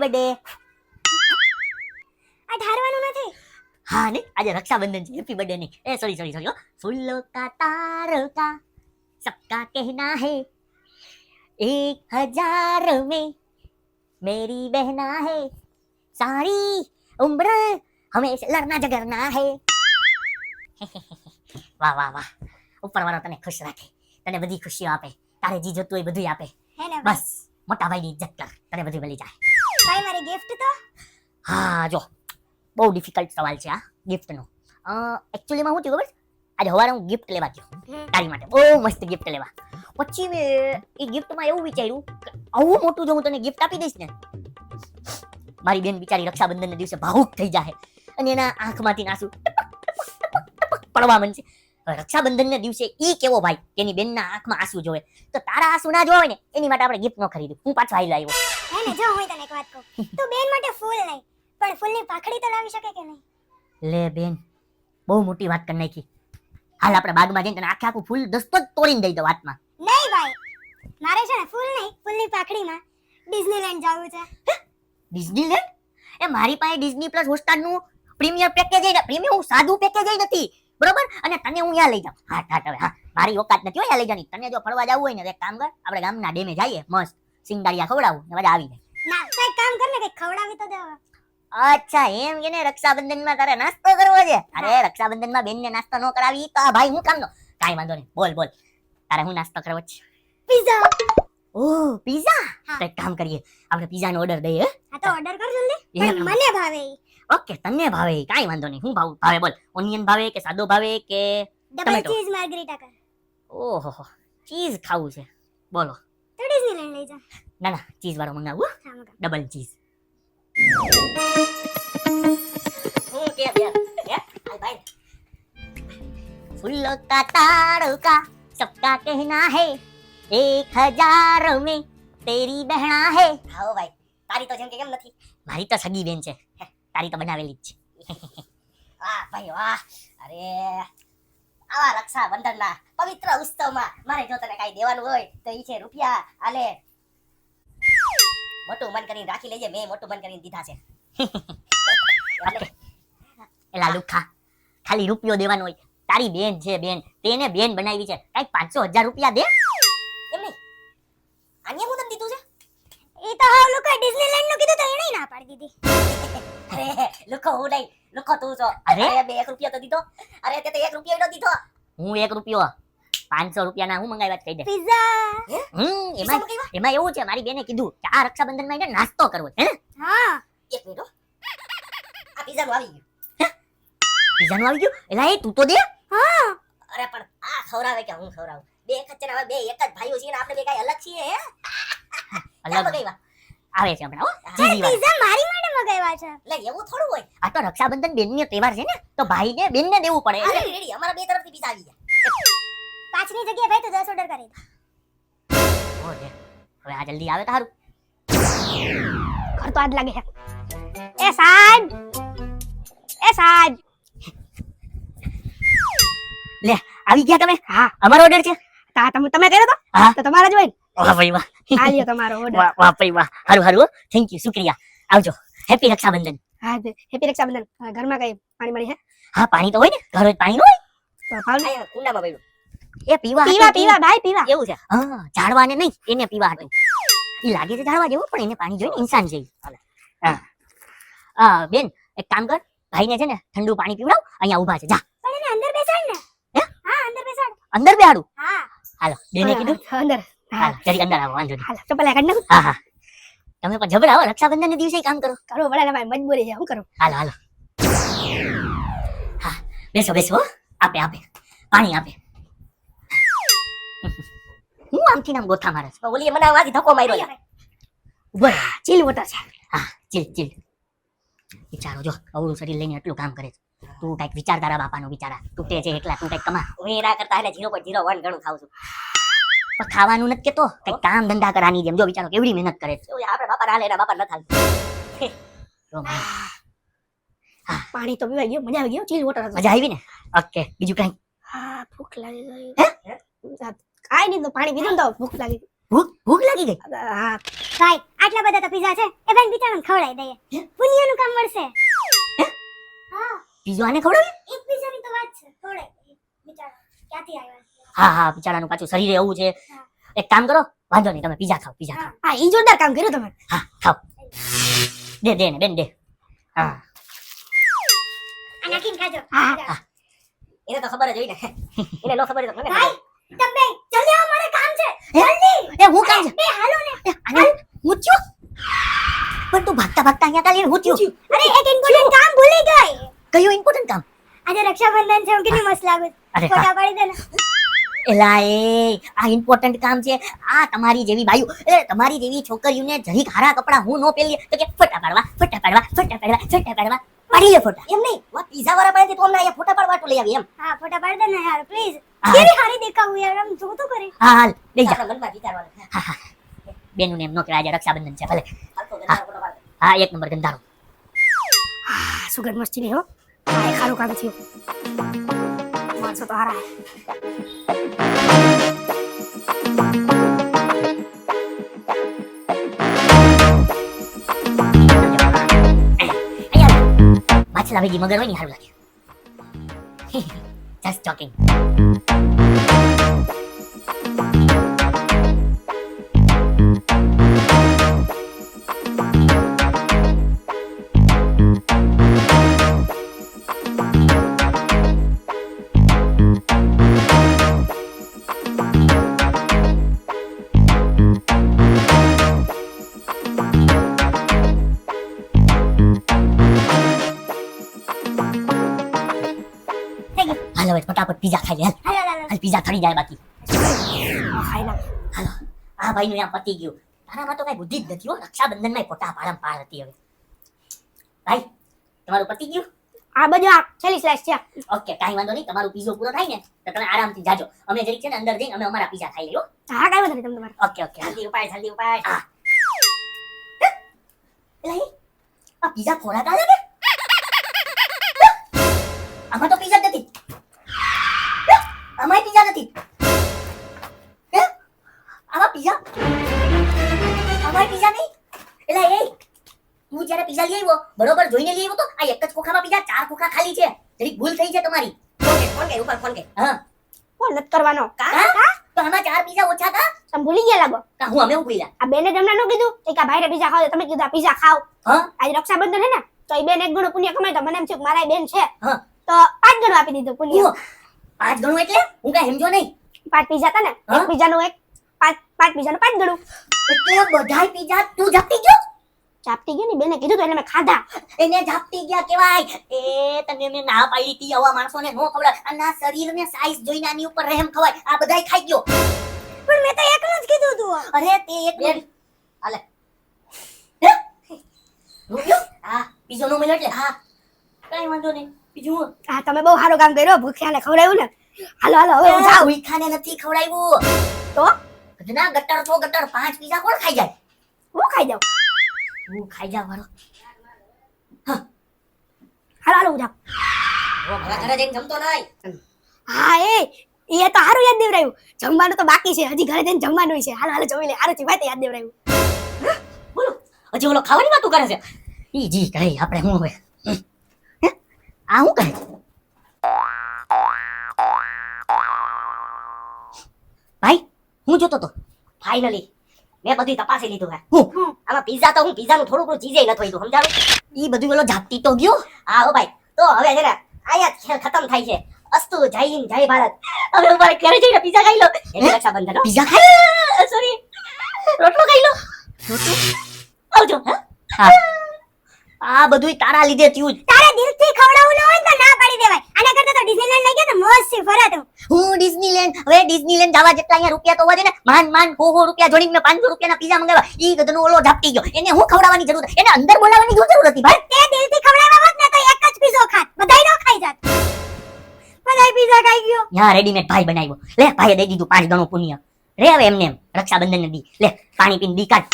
Happy birthday આ ઢારવાનું નથી. હા ને? આજે રક્ષાબંધન છે. હેપી બર્થડે નહીં એ સોરી સોરી સોરી સુલો કા તારકા સબકા કહેના હે. એક હજાર મે મેરી બહેના હે. સારી ઉમ્ર હમે લડના જગરના હે. વાહ વાહ વાહ. ઉપરવાળો તને ખુશ રાખે. તને બધી ખુશીઓ આપે. તારે જી જોતું હોય બધું આપે. બસ. મોટા ભાઈની ઇજ્જત કર. તને બધું મળી જાય. ભાઈ મારી ગિફ્ટ તો? હા જો. બહુ ડિફિકલ્ટ સવાલ છે આ ગિફ્ટનો એકચ્યુઅલીમાં હું થયું ખબર? આજે સવારે હું ગિફ્ટ લેવા ગયો તારી માટે. બહુ મસ્ત ગિફ્ટ લેવા. પછી મેં એ ગિફ્ટમાં એવું વિચાર્યું કે આવું મોટું જો હું તને ગિફ્ટ આપી દઈશ ને મારી બેન બિચારી રક્ષાબંધનના દિવસે ભાવુક થઈ જાય અને એના આંખમાંથી આંસુ ટપક પડવા માંડશે. રક્ષાબંધનના દિવસે ઈ કેવો ભાઈ? કે એની બેનના આંખમાં આંસુ જોવે. તો તારા આંસુ ના જોવે ને એની માટે આપણે ગિફ્ટ ન ખરીદ્યું હું પાછો આવી આવ્યો. હે જો હું તને એક વાત કહું તું બેન માટે ફૂલ નહીં પણ ફૂલની પાખડી તો લાવી શકે કે નહીં? લે બેન બહુ મોટી વાત કરી નાખી. હાલ આપણે બાગમાં જઈને તને આખે આખું ફૂલ દસ્તો જ તોડીને દઈ દો વાતમાં નહીં ભાઈ મારે છે ને ફૂલ નહીં ફૂલની પાખડીમાં ડિઝનીલેન્ડ જવું છે. ડિઝનીલેન્ડ? એ મારી પાસે ડિઝની પ્લસ હોટસ્ટારનું પ્રીમિયર પેકેજ પ્રીમિયમ સાદું પેકેજ નથી બરોબર? અને તને હું ત્યાં લઈ જાઉં. હા હા હવે હા. મારી ઓકાત નથી હો ત્યાં લઈ જવાની. તને જો ફરવા જવું હોય ને એક કામ કર આપણે ગામના ડેમે જઈએ મસ્ત. સિંગારિયા ખવડાવું ને મજા આવી જાય. ના તો એક કામ કર ને કઈ ખવડાવી તો દેવા. અચ્છા એમ કે ને રક્ષાબંધનમાં તારે નાસ્તો કરવો છે? અરે રક્ષાબંધનમાં બેનને નાસ્તો ન કરાવી તો આ ભાઈ હું કામનો? કાઈ વાંધો નહીં બોલ બોલ. તારે હું નાસ્તો કરવો છે? Pizza oh pizza. તો એક કામ કરીએ આપણે પિઝાનો ઓર્ડર દઈએ હા? તો ઓર્ડર કર જલ્દી. પણ મને ભાવે. ઓકે તને ભાવે કાંઈ વાંધો નહીં હું ભાવ. ભાવે બોલ. ઓનિયન ભાવે કે સાદો ભાવે કે ડબલ. ચીઝ માર્ગરીટા કર. ઓહો ચીઝ ખાવું છે. બોલો. લઈ જા ના ના ચીઝ વાળો મંગાવું હા મગા ડબલ ચીઝ હું કે બે હે હાલ ભાઈ फूलों का तारुका सबका कहना है एक हजार में तेरी बहना है હા ભાઈ તારી તો જેમ કે કેમ નથી મારી તો સગી બેન છે તારી તો બનાવેલી જ છે વાહ ભાઈ વાહ અરે આવા રક્ષાબંધનના પવિત્ર ઉત્સવમાં મારે જો તને કાંઈ દેવાનું હોય તો ઈ છે રૂપિયા આલે મોટું મન કરીને રાખી લેજે મેં મોટું મન કરીને દીધા છે. એલા લુખા ખાલી રૂપિયો દેવાનો હોય. તારી બેન છે બેન તેને બેન બનાવી છે. કંઈક પાંચસો હજાર રૂપિયા દે. એમ નહીં? આને હું તને દીધું છે? એ તો હાવ લુખા ડિઝનીલેન્ડનું કીધું તો એને ના પાડી દીધી. અરે લુખો હું નહીં. લુખો તું છો. અરે? અરે બે એક રૂપિયો તો દીધો. અરે તે તો એક રૂપિયો ન દીધો. હું એક રૂપિયો? પાંચસો રૂપિયાના હું મંગાવ્યા કહી દે. પિઝા. હમ એમાં એમાં એવું છે મારી બેને કીધું કે આ રક્ષાબંધનમાં એને નાસ્તો કરવો છે હે? હા. એક મિનિટ આ પિઝા નું આવી ગયું. પીઝાનું આવી ગયું? એલા એ તું તો દે. હા. અરે પણ આ ખવરાવે કે હું ખવરાવું બે ને હવે બે એક જ ભાઈઓ છીએ ને આપણે બે કાંઈ અલગ છીએ હે? અલગ. મંગાવ્યા? આવે છે હમણાં હો. હા. પિઝા મારી માટે મગાવ્યા છે. લે એવું થોડું હોય. આ તો રક્ષાબંધન બેનનો તહેવાર છે ને તો ભાઈને બેનને દેવું પડે અરે રેડી અમારા બે તરફથી પિઝા આવી ગયા. પાંચની જગ્યાએ ભાઈ તું 10 ઓર્ડર કરી દે. ઓકે હવે આ જલ્દી આવે તારું. ઘર તો આજ લાગે છે. એ સાજ એ સાજ આવી ગયા તમે? હા. અમારો ઓર્ડર છે? તા તમે તમે કર્યો તો? હા. તો તમારા જ હોય વાહ ભાઈ વાહ. આ લ્યો તમારો ઓર્ડર વાહ વાહ ભાઈ વાહ. હારું હારું થેન્ક યુ શુક્રિયા. આવજો. હેપી રક્ષાબંધન. હા હેપી રક્ષાબંધન. ઘરમાં કઈ પાણી મળી હે હા પાણી તો હોય ને. ઘર જ પાણી ન હોય. તો ભાવ કુંડામાં પડ્યું એ પીવા પીવા પીવા ભાઈ પીવા. એવું છે. હા. ઝાડવાને નહીં એને પીવા હતું એ લાગે છે ઝાડવા જેવું પણ એને પાણી જોઈને ઇન્સાન જેવું. હા. બેન એક કામ કર ભાઈને છે ને ઠંડુ પાણી પીવડાવ અહીંયા ઊભા છે. જા. પણ એને અંદર બેસાડ ને. હા? અંદર બેસાડ. અંદર બેહાડું? હા. હાલો બેને કીધું? અંદર. હા. જરી અંદર આવો વાંધો નહીં. હાલ ચપ્પલ કાઢ નાખ? હા હા. તમે પણ જબરા હો રક્ષાબંધન દિવસે કામ કરો. કરો વડા ભાઈ મજબૂરી છે હું કરું? હાલો હાલો. હા બેસો બેસો આપે આપે. પાણી આપે. હું આમથી નામ ગોથા મારે છે. ઓલી મને આવાથી ધક્કો માર્યો. ઊભો ચીલ વોટર છે. હા ચીલ ચીલ. વિચારો જો અવળું શરીર લઈને એટલું કામ કરે છે. તું કંઈક વિચાર તારા બાપાનો વિચારા તું તે છે એકલા તું કંઈક કમા. હું એના કરતા એને ઝીરો પોઈન્ટ ઝીરો વન ગણું ખાઉં છું. પણ ખાવાનું નથી કેતો. કંઈક કામ ધંધા કરાની જેમ જો વિચારો કેવડી મહેનત કરે છે. આપણે બાપા હાલે એના બાપા ન થાય પાણી તો પીવાઈ ગયું મજા આવી ગયો ચીલ વોટર મજા આવી ને? ઓકે બીજું કઈ? હા ભૂખ લાગી ગઈ. કાઈ નહીં તો પાણી પીધું તો ભૂખ લાગી. ભૂખ ભૂખ લાગી ગઈ? હા. ભાઈ આટલા બધા તો પીઝા છે. એ ભાઈ બિચારાને ખવડાવી દઈએ. પુનિયાનું કામ મળશે. હા? પીઝો આને ખવડાવ્યું એક પીઝાની તો વાત છે. ખવડાવી બિચારા ક્યાંથી આવ્યા? હા હા બિચારાનું પાછું શરીર એવું છે. એક કામ કરો વાંધો નહીં તમે પીઝા ખાઓ પીઝા ખાઓ. હા ઈ જોરદાર કામ કર્યું તમે હા ખાઓ. દે દે ને બેન દે. હા. આ નાખીને ખાજો. હા. એને તો ખબર જ હોય ને. એને નો ખબર તો મને ભાઈ ખબર. જલ્દી આવો મારે કામ છે. જલ્દી. એ હું કામ છે? બે હાલો ને. એ, હું થયું પણ તું ભાગતા ભાગતા અહીંયા કાલી હું થયું અરે એક ઇમ્પોર્ટન્ટ કામ ભૂલી ગઈ. કયું ઇમ્પોર્ટન્ટ કામ? આજે રક્ષાબંધન છે હું કેટલી મસ્ત લાગુ. અરે ફોટા પાડી દે ને. એલા એ આ ઇમ્પોર્ટન્ટ કામ છે. આ તમારી જેવી બાયુ એ તમારી જેવી છોકરીઓને જરીક હારા કપડા હું નો પહેરીએ તો કે ફોટા પાડવા ફટા પાડવા ફટા પાડવા ફટા પાડવા. પાડી લે ફોટા. એમ નહીં. વા પીઝા વાળા પાસે તો અમને ફોટા પાડવા લઈ આવી એમ. હા ફોટા પાડી દે ને યાર પ્લીઝ કેવી હારી દેખાવું યાર આમ જો તો કરે હા હાલ લઈ જા. મનમાં વિચારવાનું બેનું એમ નો કે આજે રક્ષાબંધન છે ભલે. હા. એક નંબર ગંધારો. સુગર મસ્તી નહીં હો. હારું કામ થયું માણસો તો હારા અહીંયા માછલા ભેગી મગર હોય ને સારું લાગે જસ્ટ જોકિંગ ફટાફટ પીઝા ખાઈ લે હાલ. પીઝા થડી જાય બાકી. હાલો. આ ભાઈનું ત્યાં પતી ગયું. તારામાં તો કઈ બુદ્ધિ જ નથી હો. રક્ષાબંધનમાં ફોટા પાડમ પાડ હતી હવે. ભાઈ તમારું પતી ગયું? આ બધું આ છેલ્લી સ્લાઇસ છે. ઓકે કાઈ વાંધો નહીં. તમારું પીઝો પૂરો થાય ને તો તમે આરામથી જાજો. અમે જરીક છે ને અંદર જઈને અમે અમારા પીઝા ખાઈ લઈએ હા. કાઈ વાંધો નહીં તમે તમારે ઓકે ઓકે. જલ્દી ઉપાય જલ્દી ઉપાય હા. એટલે આ પીઝા ખોરાક આવે કે? પીઝા લઈ આવ્યો? બરોબર જોઈને લઈ આવ્યો તો? આ એક જ ખોખામાં પીઝા ચાર ખોખા ખાલી છે. જરીક ભૂલ થઈ છે તમારી. ફોન કે ફોન કે ઉપર ફોન કે હા. ફોન નત કરવાનો. કા તો આમાં ચાર પીઝા ઓછા હતા? તમે ભૂલી ગયા લાગો? કા હું અમે ભૂલ્યા આ બેને તમને નું કીધું? કે આ ભાઈને પીઝા ખાવ તમે કીધું આ પીઝા ખાવ. હા? આજે રક્ષાબંધન હે ને તો એ બેન એક ગણો પુણ્ય કમાય તો મને એમ છે કે મારા બેન છે. હા. તો પાંચ ગણો આપી દીધું પુણ્ય. પાંચ ગણું એટલે? હું કઈ સમજો નહીં. પાંચ પીઝા હતા ને? એક પીઝાનું એક પાંચ પાંચ પીઝાનું પાંચ ગણું. એટલે બધાય પીઝા તું ઝાપટી ગયો? ચાપતી ગઈ ને બેને કીધું તો એટલે મેં ખાધા. એને ઝાપટી ગયા કેવાય એ તને મેં ના પાડી હતી આવા માણસોને નો ખવડાવ આના શરીરને સાઈઝ જોઈને આની ઉપર રહેમ ખવાય. આ બધાય ખાઈ ગયો. પણ મેં તો એકલું જ કીધું તું. અરે તે એક બેન, હાલે. હા? બીજો નો મળ્યો એટલે હા. કઈ વાંધો નહીં. બીજું હું તમે બહુ સારું કામ કર્યો ભૂખ્યાને ખવડાવ્યું ને. હાલો હાલો હવે હું ભૂખ્યાને નથી ખવડાવ્યું. તો? ગધના ગટર છો ગટર. પાંચ પીઝા કોણ ખાઈ જાય? હું ખાઈ જાઉં હું ખાઈ જા વાળો હાલો હાલો હું જાઉં ઘરે જઈને જમતો નહીં. હા એ એ તો હારું યાદ દેવરાયું. જમવાનું તો બાકી છે. હજી ઘરે જઈને જમવાનું છે. હાલ હાલ જમી લે. હારું જીવાય ભાઈ યાદ દેવરાયું. હજી ઓલો ખાવાની વાતું કરે છે? ઈ જી કઈ આપણે હું હવે? હે? આ હું કરે? ભાઈ હું જોતો તો. ફાઇનલી મેં બધી તપાસી લીધું હે? હું? આમાં પીઝા તો હું પીઝાનું થોડું ઘણું ચીજે નથી હોય સમજાણું? ઈ બધું ઓલો ઝાપટી તો ગયો. હા હો ભાઈ. તો હવે છે ને અહીંયા ખેલ ખતમ થાય છે. અસ્તુ જય હિન્દ જય ભારત. હવે ઉપર ઘરે જઈને પીઝા ખાઈ લો એટલે રક્ષાબંધન. પીઝા ખાઈ સોરી રોટલો ખાઈ લો રોટલો? આવજો હા? આ બધું તારા લીધે થયું તારા દિલથી ખવડાવવું તો ડિઝનીલેન્ડ લઈ ગયો ને મોસ્ટ ફરા હું ડિઝનીલેન્ડ હવે ડિઝનીલેન્ડ જવા જેટલા અહીંયા રૂપિયા તો હોવા દે ને માન માન હો હો રૂપિયા જોડીને મેં પાંચસો રૂપિયાના પીઝા મંગાવ્યા. ઈ ગધનો ઓલો ઢપટી ગયો. એને હું ખવડાવવાની જરૂર એને અંદર બોલાવવાની જરૂર હતી ભાઈ? તે દિલથી ખવડાવવા હોત ને તો એક જ પીઝો ખાત. બધાય નો ખાઈ જાત. બધાય પીઝા ખાઈ ગયો. યા રેડીમેડ ભાઈ બનાવ્યો. લે ભાઈએ દઈ દીધું પાંચ ગણું પુણ્ય. રે હવે એમને એમ રક્ષાબંધન ને દી. લે પાણી પીને દી કાઢ.